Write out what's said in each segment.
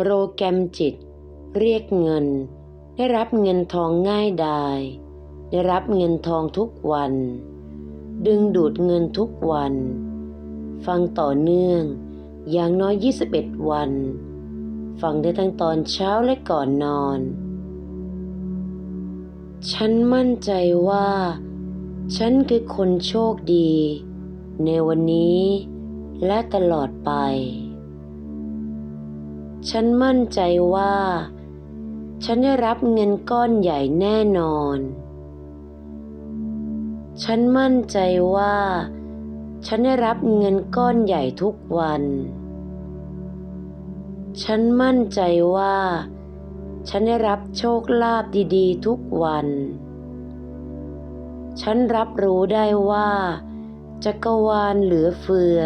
โปรแกรมจิต เรียกเงิน ได้รับเงินทองง่ายดายได้รับเงินทองทุกวัน ดึงดูดเงินทุกวัน ฟังต่อเนื่องอย่างน้อย 21 วัน ฟังได้ทั้งตอนเช้าและก่อนนอน ฉันมั่นใจว่า ฉันคือคนโชคดี ในวันนี้และตลอดไป ฉันมั่นใจว่า ฉันได้รับเงินก้อนใหญ่แน่นอน ฉันมั่นใจว่า ฉันได้รับเงินก้อนใหญ่ทุกวัน ฉันมั่นใจว่า ฉันได้รับโชคลาภดีๆ ทุกวัน ฉันรับรู้ได้ว่าจักรวาลเหลือเฟือ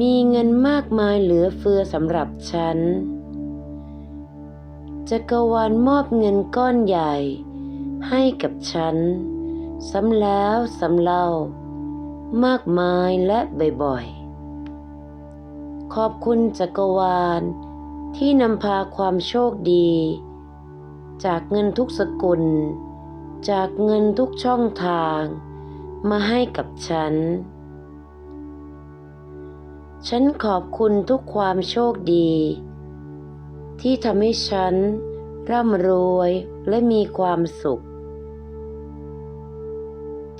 มีเงินมากมายเหลือเฟือสำหรับฉัน จักรวาลมอบเงินก้อนใหญ่ ให้กับฉัน ซ้ำแล้วซ้ำเล่า มากมายและบ่อยๆ ขอบคุณจักรวาลที่นำพาความโชคดี จากเงินทุกสกุล จากเงินทุกช่องทาง มาให้กับฉัน ฉันขอบคุณทุกความโชคดี ที่ทำให้ฉัน ร่ำรวยและมีความสุข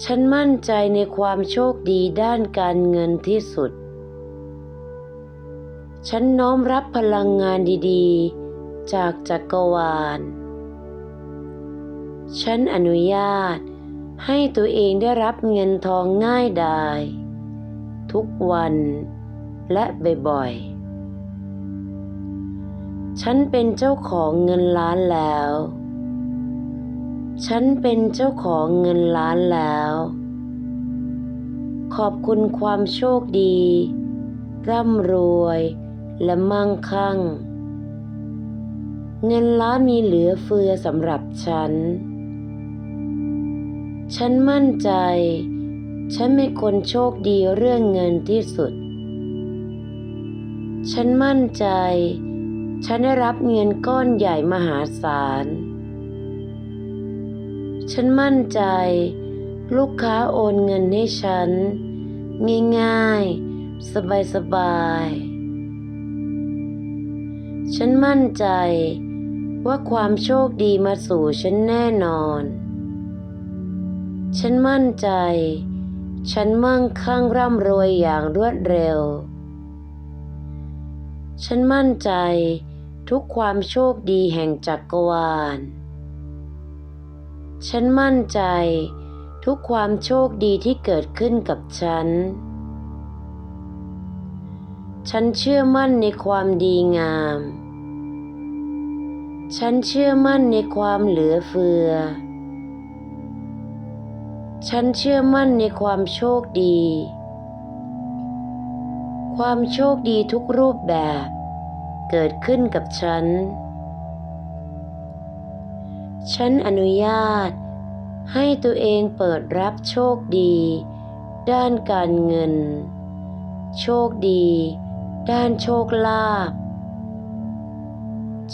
ฉันมั่นใจในความโชคดีด้านการเงินที่สุด ฉันน้อมรับพลังงานดีๆ จากจักรวาล ฉันอนุญาตให้ตัวเองได้รับเงินทองง่ายดาย ทุกวัน และบ่อยๆ ฉันเป็นเจ้าของเงินล้านแล้ว ฉันเป็นเจ้าของเงินล้านแล้ว ขอบคุณความโชคดี ร่ำรวยและมั่งคั่ง เงินล้านมีเหลือเฟือสำหรับฉัน ฉันมั่นใจ ฉันเป็นคนโชคดีเรื่องเงินที่สุด ฉันมั่นใจ ฉันได้รับเงินก้อนใหญ่มหาศาล ฉันมั่นใจ ลูกค้าโอนเงินให้ฉัน ง่ายๆ สบายๆฉันมั่นใจว่าความโชคดีมาสู่ฉันแน่นอน ฉันมั่นใจ ฉันมั่งคั่งร่ำรวยอย่างรวดเร็ว ฉันมั่นใจทุกความโชคดีแห่งจักรวาล ฉันมั่นใจทุกความโชคดีที่เกิดขึ้นกับฉัน ฉันเชื่อมั่นในความดีงาม ฉันเชื่อมั่นในความเหลือเฟือ ฉันเชื่อมั่นในความโชคดี ความโชคดีทุกรูปแบบ เกิดขึ้นกับฉัน ฉันอนุญาต ให้ตัวเองเปิดรับโชคดี ด้านการเงิน โชคดี ด้านโชคลาภ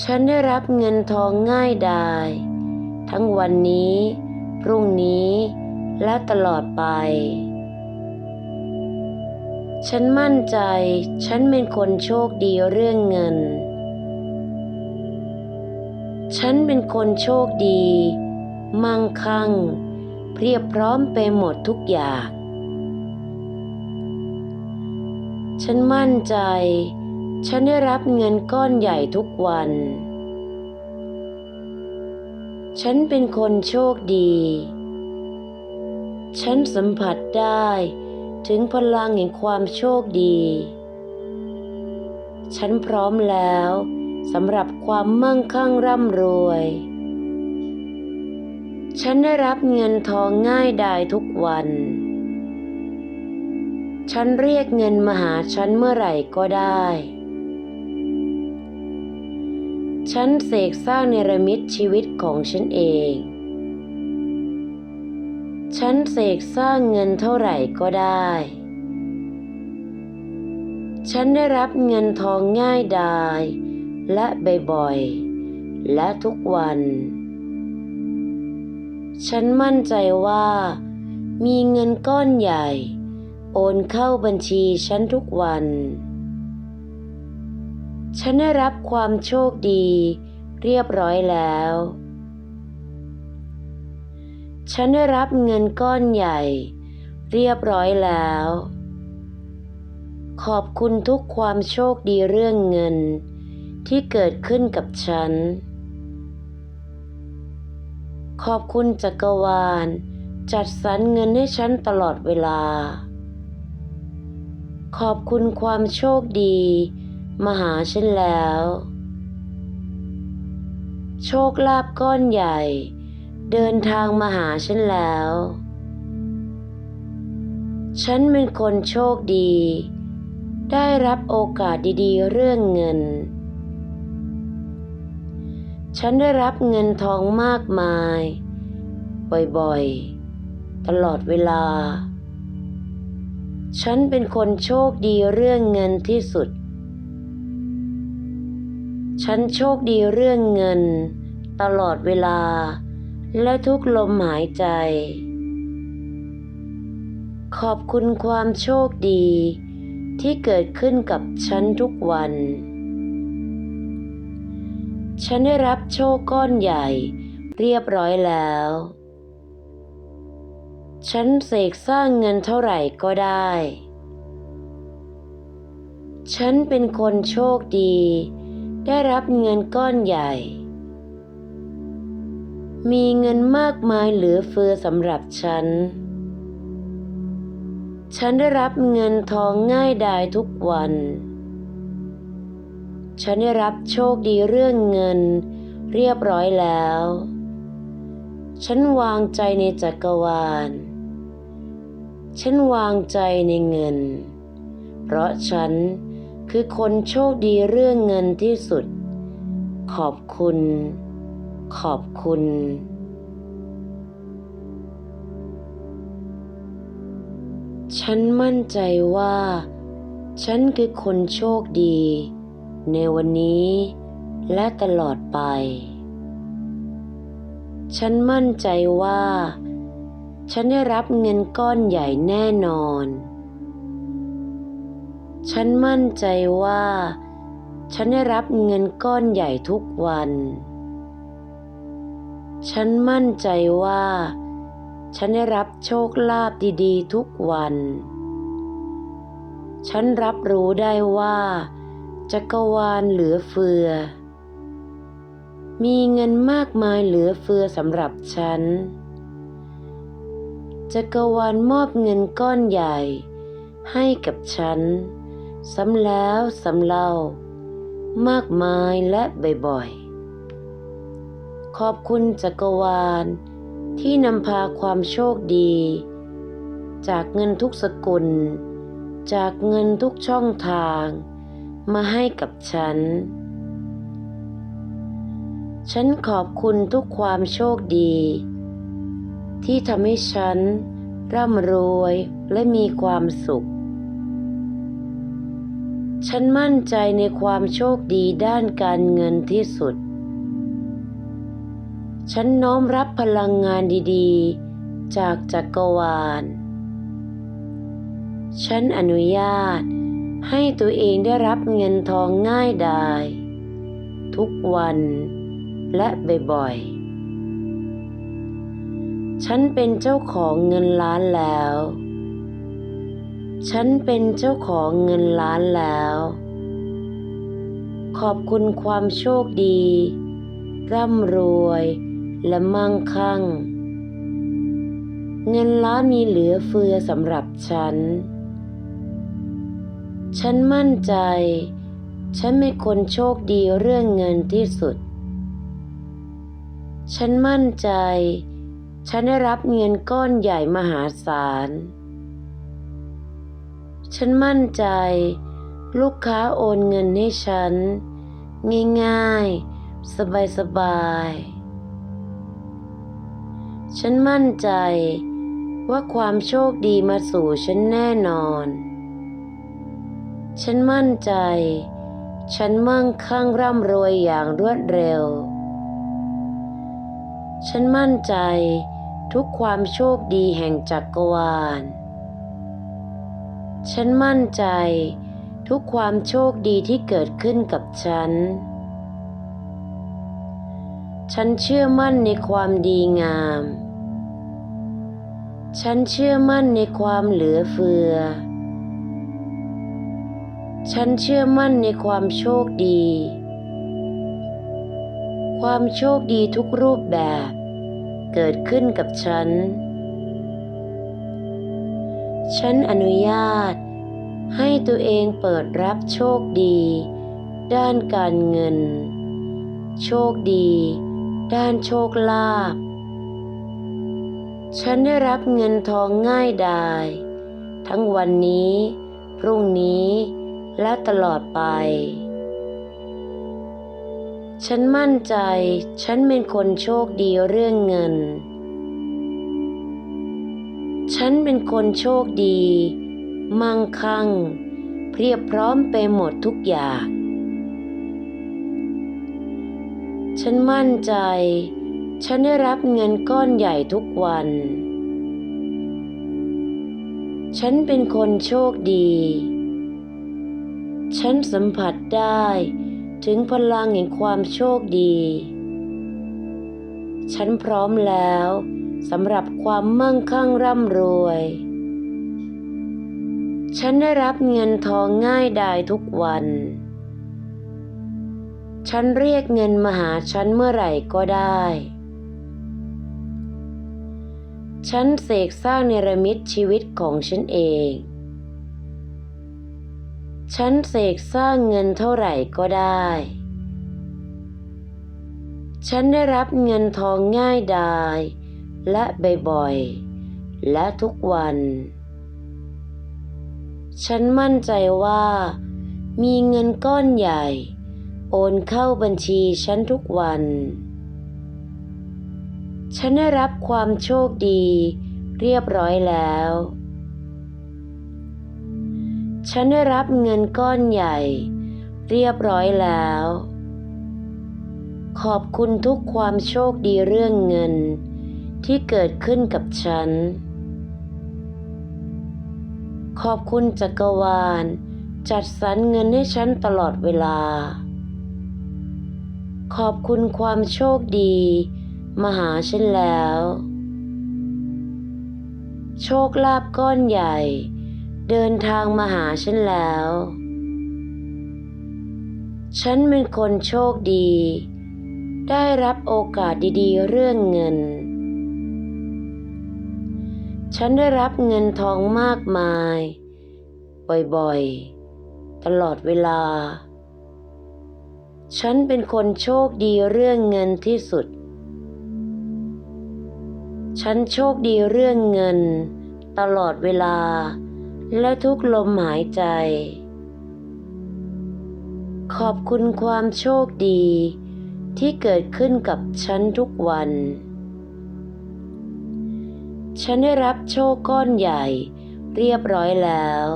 ฉันได้รับเงินทองง่ายดาย ทั้งวันนี้ พรุ่งนี้ และตลอดไป ฉันมั่นใจ ฉันเป็นคนโชคดีเรื่องเงิน ฉันเป็นคนโชคดี มั่งคั่ง เพียบพร้อมไปหมดทุกอย่าง ฉันมั่นใจ ฉันได้รับเงินก้อนใหญ่ทุกวัน ฉันเป็นคนโชคดี ฉันสัมผัสได้ ถึงพลังแห่งความโชคดี ฉันพร้อมแล้วสำหรับความมั่งคั่งร่ำรวย ฉันได้รับเงินทองง่ายดายทุกวัน ฉันเรียกเงินมาหาฉันเมื่อไหร่ก็ได้ ฉันเสกสร้างเนรมิตชีวิตของฉันเอง ฉันเสกสร้างเงินเท่าไหร่ก็ได้ ฉันได้รับเงินทองง่ายดาย และบ่อยๆ และทุกวัน ฉันมั่นใจว่า มีเงินก้อนใหญ่ โอนเข้าบัญชีฉันทุกวัน ฉันได้รับความโชคดี เรียบร้อยแล้ว ฉันได้รับเงินก้อนใหญ่ เรียบร้อยแล้ว ขอบคุณทุกความโชคดีเรื่องเงิน ที่เกิดขึ้นกับฉัน ขอบคุณจักรวาล จัดสรรเงินให้ฉันตลอดเวลา ขอบคุณความโชคดีมาหาฉันแล้ว โชคลาภก้อนใหญ่ เดินทางมาหาฉันแล้ว ฉันเป็นคนโชคดี ได้รับโอกาสดีๆ เรื่องเงิน ฉันได้รับเงินทองมากมาย บ่อยๆ ตลอดเวลา ฉันเป็นคนโชคดีเรื่องเงินที่สุด ฉันโชคดีเรื่องเงิน ตลอดเวลา และทุกลมหายใจ ขอบคุณความโชคดีที่เกิดขึ้นกับฉันทุกวัน ฉันได้รับโชคก้อนใหญ่เรียบร้อยแล้ว ฉันเสกสร้างเงินเท่าไหร่ก็ได้ ฉันเป็นคนโชคดี ได้รับเงินก้อนใหญ่ มีเงินมากมายเหลือเฟือสำหรับฉัน ฉันได้รับเงินทองง่ายดายทุกวัน ฉันได้รับโชคดีเรื่องเงินเรียบร้อยแล้ว ฉันวางใจในจักรวาล ฉันวางใจในเงิน เพราะฉันคือคนโชคดีเรื่องเงินที่สุด ขอบคุณ ขอบคุณ ฉันมั่นใจว่า ฉันคือคนโชคดี ในวันนี้และตลอดไป ฉันมั่นใจว่า ฉันได้รับเงินก้อนใหญ่แน่นอน ฉันมั่นใจว่า ฉันได้รับเงินก้อนใหญ่ทุกวัน ฉันมั่นใจว่า ฉันได้รับโชคลาภดีๆ ทุกวัน ฉันรับรู้ได้ว่า จักรวาลเหลือเฟือ มีเงินมากมายเหลือเฟือสำหรับฉัน จักรวาลมอบเงินก้อนใหญ่ ให้กับฉัน ซ้ำแล้วซ้ำเล่ามากมายและบ่อยๆ ขอบคุณจักรวาล ที่นำพาความโชคดี จากเงินทุกสกุล จากเงินทุกช่องทาง มาให้กับฉัน ฉันขอบคุณทุกความโชคดี ที่ทำให้ฉันร่ำรวยและมีความสุข ฉันมั่นใจในความโชคดีด้านการเงินที่สุด ฉันน้อมรับพลังงานดีๆ จากจักรวาล ฉันอนุญาตให้ตัวเองได้รับเงินทองง่ายดาย ทุกวันและบ่อยๆ ฉันเป็นเจ้าของเงินล้านแล้ว ฉันเป็นเจ้าของเงินล้านแล้ว ขอบคุณความโชคดีร่ำรวย และมั่งคั่ง เงินล้านมีเหลือเฟือสำหรับฉัน ฉันมั่นใจ ฉันเป็นคนโชคดีเรื่องเงินที่สุด ฉันมั่นใจ ฉันได้รับเงินก้อนใหญ่มหาศาล ฉันมั่นใจ ลูกค้าโอนเงินให้ฉัน ง่ายๆ สบายๆ ฉันมั่นใจว่าความโชคดีมาสู่ฉันแน่นอน ฉันมั่นใจ ฉันมั่งคั่งร่ำรวยอย่างรวดเร็ว ฉันมั่นใจทุกความโชคดีแห่งจักรวาล ฉันมั่นใจทุกความโชคดีที่เกิดขึ้นกับฉัน ฉันเชื่อมั่นในความดีงาม ฉันเชื่อมั่นในความเหลือเฟือ ฉันเชื่อมั่นในความโชคดี ความโชคดีทุกรูปแบบ เกิดขึ้นกับฉัน ฉันอนุญาต ให้ตัวเองเปิดรับโชคดี ด้านการเงินโชคดี ด้านโชคลาภฉันได้รับเงินทองง่ายดาย ทั้งวันนี้ พรุ่งนี้ และตลอดไป ฉันมั่นใจ ฉันเป็นคนโชคดีเรื่องเงิน ฉันเป็นคนโชคดี มั่งคั่ง เพียบพร้อมไปหมดทุกอย่าง ฉันมั่นใจ ฉันได้รับเงินก้อนใหญ่ทุกวัน ฉันเป็นคนโชคดี ฉันสัมผัสได้ถึงพลังแห่งความโชคดี ฉันพร้อมแล้วสำหรับความมั่งคั่งร่ำรวย ฉันได้รับเงินทองง่ายดายทุกวัน ฉันเรียกเงินมาหาฉันเมื่อไหร่ก็ได้ ฉันเสกสร้างเนรมิตชีวิตของฉันเอง ฉันเสกสร้างเงินเท่าไหร่ก็ได้ ฉันได้รับเงินทองง่ายดาย และบ่อยๆ และทุกวัน ฉันมั่นใจว่ามีเงินก้อนใหญ่ โอนเข้าบัญชีฉันทุกวัน ฉันได้รับความโชคดี เรียบร้อยแล้ว ฉันได้รับเงินก้อนใหญ่ เรียบร้อยแล้ว ขอบคุณทุกความโชคดีเรื่องเงิน ที่เกิดขึ้นกับฉัน ขอบคุณจักรวาลจัดสรรเงินให้ฉันตลอดเวลา ขอบคุณความโชคดี มาหาฉันแล้ว โชคลาภก้อนใหญ่ เดินทางมาหาฉันแล้ว ฉันเป็นคนโชคดี ได้รับโอกาสดีๆ เรื่องเงิน ฉันได้รับเงินทองมากมาย บ่อยๆ ตลอดเวลา ฉันเป็นคนโชคดีเรื่องเงินที่สุด ฉันโชคดีเรื่องเงิน ตลอดเวลา และทุกลมหายใจ ขอบคุณความโชคดีที่เกิดขึ้นกับฉันทุกวัน ฉันได้รับโชคก้อนใหญ่เรียบร้อยแล้ว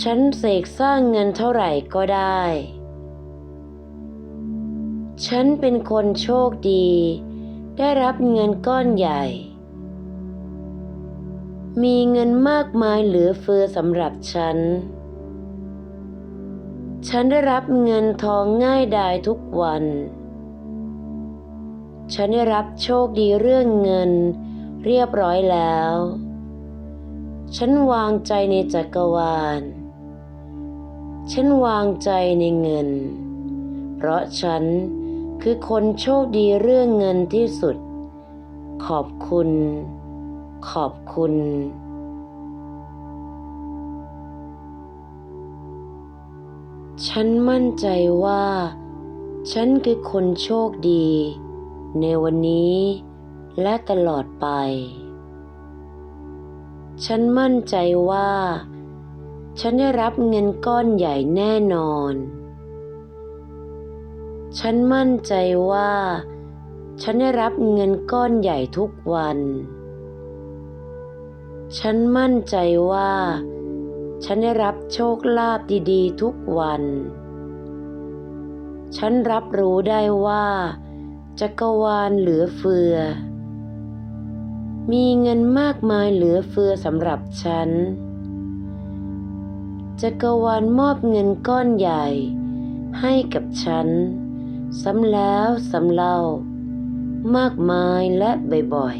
ฉันเสกสร้างเงินเท่าไหร่ก็ได้ ฉันเป็นคนโชคดี ได้รับเงินก้อนใหญ่ มีเงินมากมายเหลือเฟือสำหรับฉัน ฉันได้รับเงินทองง่ายดายทุกวัน ฉันได้รับโชคดีเรื่องเงินเรียบร้อยแล้วฉันวางใจในจักรวาล ฉันวางใจในเงิน เพราะฉันคือคนโชคดีเรื่องเงินที่สุด ขอบคุณ ขอบคุณ ฉันมั่นใจว่า ฉันคือคนโชคดี ในวันนี้และตลอดไป ฉันมั่นใจว่า ฉันได้รับเงินก้อนใหญ่แน่นอน ฉันมั่นใจว่า ฉันได้รับเงินก้อนใหญ่ทุกวัน ฉันมั่นใจว่า ฉันได้รับโชคลาภดีๆ ทุกวัน ฉันรับรู้ได้ว่าจักรวาลเหลือเฟือ มีเงินมากมายเหลือเฟือสำหรับฉัน จักรวาลมอบเงินก้อนใหญ่ ให้กับฉัน ซ้ำแล้วซ้ำเล่า มากมายและบ่อย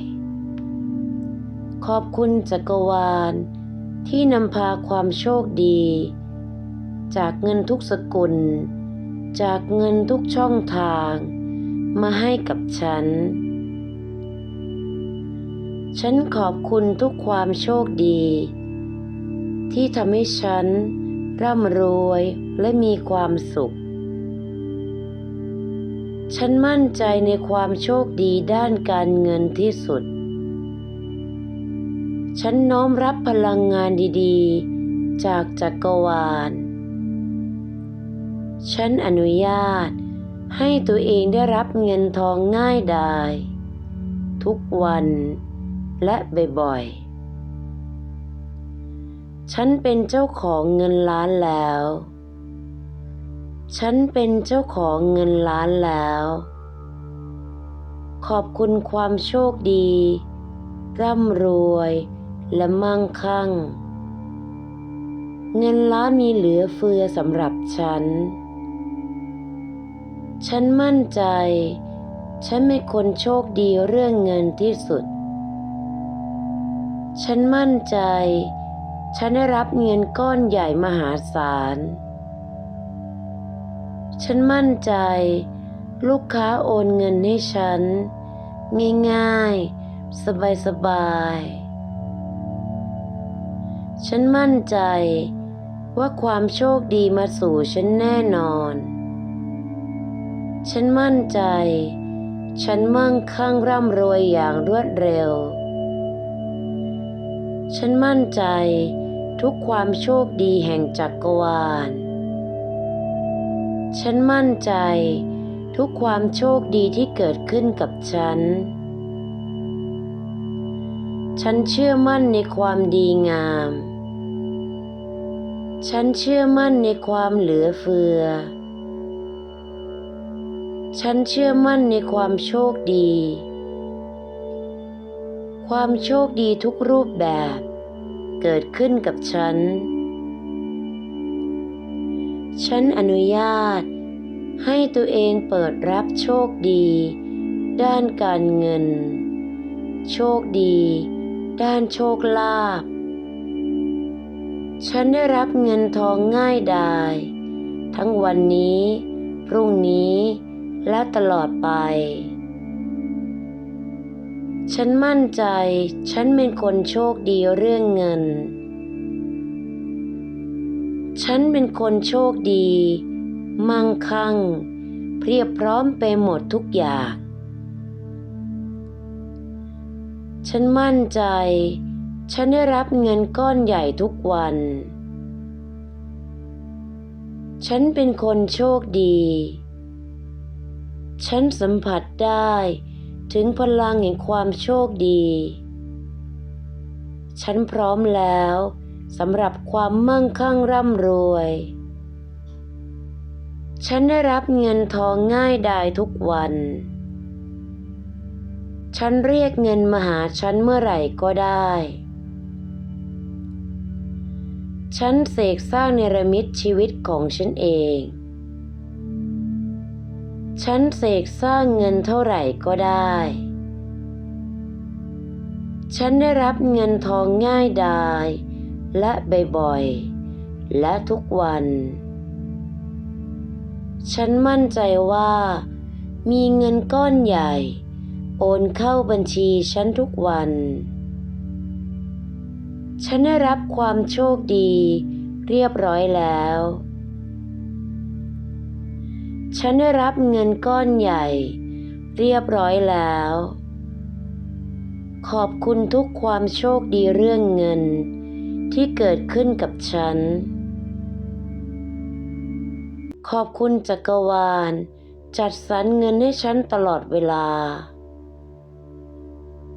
ๆ ขอบคุณจักรวาลที่นำพาความโชคดี จากเงินทุกสกุล จากเงินทุกช่องทาง มาให้กับฉัน ฉันขอบคุณทุกความโชคดี ที่ทำให้ฉัน ร่ำรวยและมีความสุข ฉันมั่นใจในความโชคดีด้านการเงินที่สุด ฉันน้อมรับพลังงานดีๆ จากจักรวาล ฉันอนุญาตให้ตัวเองได้รับเงินทองง่ายดาย ทุกวันและบ่อยๆ ฉันเป็นเจ้าของเงินล้านแล้ว ฉันเป็นเจ้าของเงินล้านแล้ว ขอบคุณความโชคดี ร่ำรวยและมั่งคั่ง เงินล้านมีเหลือเฟือสำหรับฉัน ฉันมั่นใจ ฉันเป็นคนโชคดีเรื่องเงินที่สุด ฉันมั่นใจ ฉันได้รับเงินก้อนใหญ่มหาศาล ฉันมั่นใจ ลูกค้าโอนเงินให้ฉัน ง่ายๆ สบายๆ ฉันมั่นใจว่าความโชคดีมาสู่ฉันแน่นอน ฉันมั่นใจ ฉันมั่งคั่งร่ำรวยอย่างรวดเร็ว ฉันมั่นใจ ทุกความโชคดีแห่งจักรวาล ฉันมั่นใจ ทุกความโชคดีที่เกิดขึ้นกับฉัน ฉันเชื่อมั่นในความดีงาม ฉันเชื่อมั่นในความเหลือเฟือ ฉันเชื่อมั่นในความโชคดี ความโชคดีทุกรูปแบบ เกิดขึ้นกับฉัน ฉันอนุญาต ให้ตัวเองเปิดรับโชคดี ด้านการเงิน โชคดี ด้านโชคลาภฉันได้รับเงินทองง่ายดายทั้งวันนี้ พรุ่งนี้ และตลอดไป ฉันมั่นใจ ฉันเป็นคนโชคดีเรื่องเงิน ฉันเป็นคนโชคดี มั่งคั่ง เพียบพร้อมไปหมดทุกอย่าง ฉันมั่นใจ ฉันได้รับเงินก้อนใหญ่ทุกวัน ฉันเป็นคนโชคดี ฉันสัมผัสได้ ถึงพลังแห่งความโชคดี ฉันพร้อมแล้วสำหรับความมั่งคั่งร่ำรวย ฉันได้รับเงินทองง่ายดายทุกวัน ฉันเรียกเงินมาหาฉันเมื่อไหร่ก็ได้ ฉันเสกสร้างเนรมิตชีวิตของฉันเอง ฉันเสกสร้างเงินเท่าไหร่ก็ได้ ฉันได้รับเงินทองง่ายดาย และบ่อยๆ และทุกวัน ฉันมั่นใจว่า มีเงินก้อนใหญ่ โอนเข้าบัญชีฉันทุกวัน ฉันได้รับความโชคดี เรียบร้อยแล้ว ฉันได้รับเงินก้อนใหญ่ เรียบร้อยแล้ว ขอบคุณทุกความโชคดีเรื่องเงิน ที่เกิดขึ้นกับฉัน ขอบคุณจักรวาล จัดสรรเงินให้ฉันตลอดเวลา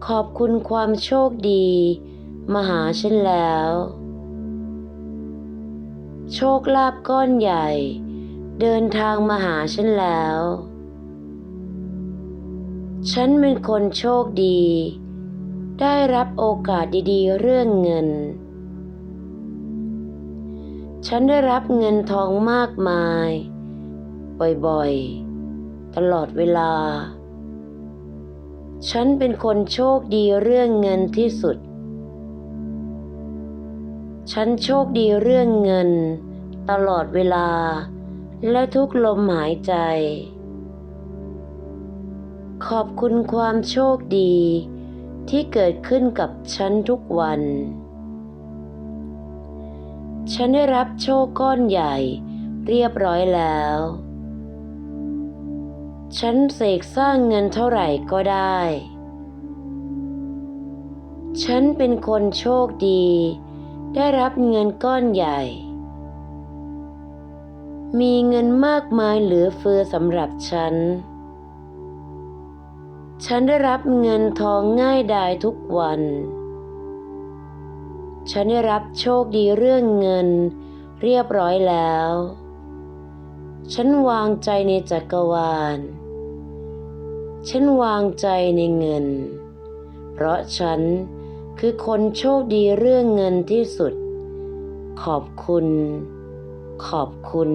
ขอบคุณความโชคดีมาหาฉันแล้ว โชคลาภก้อนใหญ่ เดินทางมาหาฉันแล้ว ฉันเป็นคนโชคดี ได้รับโอกาสดีๆ เรื่องเงิน ฉันได้รับเงินทองมากมาย บ่อยๆ ตลอดเวลา ฉันเป็นคนโชคดีเรื่องเงินที่สุด ฉันโชคดีเรื่องเงิน ตลอดเวลา และทุกลมหายใจ ขอบคุณความโชคดีที่เกิดขึ้นกับฉันทุกวัน ฉันได้รับโชคก้อนใหญ่เรียบร้อยแล้ว ฉันเสกสร้างเงินเท่าไหร่ก็ได้ ฉันเป็นคนโชคดี ได้รับเงินก้อนใหญ่ มีเงินมากมายเหลือเฟือสำหรับฉัน ฉันได้รับเงินทองง่ายดายทุกวัน ฉันได้รับโชคดีเรื่องเงินเรียบร้อยแล้ว ฉันวางใจในจักรวาล ฉันวางใจในเงิน เพราะฉันคือคนโชคดีเรื่องเงินที่สุด ขอบคุณ ขอบคุณ